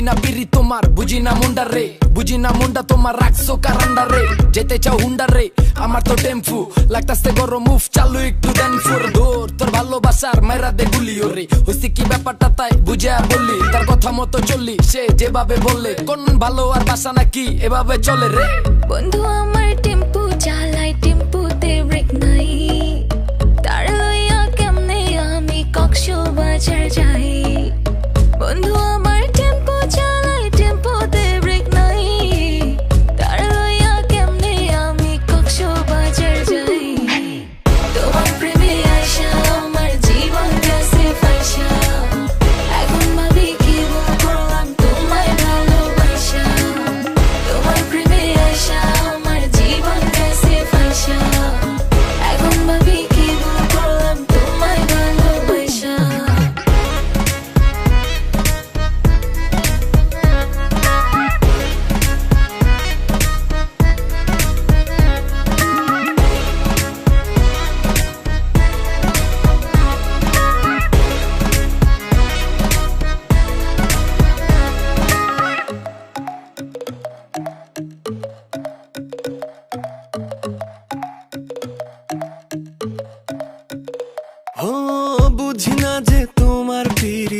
বুঝি না পিরি তোমার বুঝি না মুন্ডা রে, বুঝিনা মুন্ডা তোমার রাখছো কারান্ডা রে। যেতে চাও হুন্ডা রে, আমার তো টেম্পু। লাগতাছে গরম মুভ চালু একটু দেন ফুর দৌড় তোর ভালোবাসার মেরা দে গুলি ওরে। হইছে কি ব্যাপারটা তাই বুঝে বললি? তার কথা মতো চললি, সে যেভাবে বললে। কোন ভালো আর বাসা নাকি এভাবে চলে রে? বন্ধু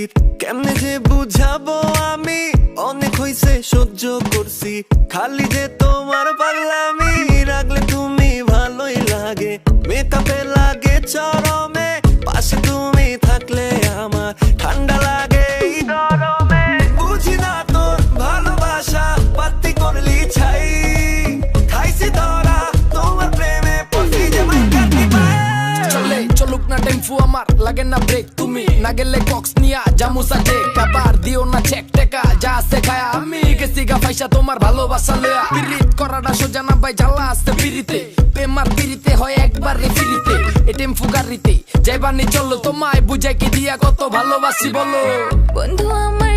পীড়িত কেমনে যে বুঝাবো আমি? অনেক হইছে সহ্য করছি। খালি যে তোমার পাল্লামি। রাখলে তুমি ভালোই লাগে। মেকআপে লাগে চরমে। পাশে তুমি থাকলে আমার ঠান্ডা লাগে। গরমে। বুঝি না তোর ভালোবাসা পাতি করলি ছাই। খাইছি ধরা তোমার প্রেমে পড়ছি যে চলে, চলুক না টেম্পু আমার, লাগে না ব্রেক তুমি। না গেলে কক্স নিয়া জামু সাজে কাবার দিও না চেক টেকা, যা আছে খায়া আমি গেছি গা পয়সা তোমার ভালোবাসা লয়া। পিরিত করাটা সোজা না ভাই, জ্বালা আসতে পিরিতে। প্রেমার পিরিতে হয় একবার রে ফিরিতে। এটিএম ফুগারিতে, যাইবানি চলো, তোমায় বুঝাই কি দিয়া কত ভালোবাসি বলো। বন্ধু, আমার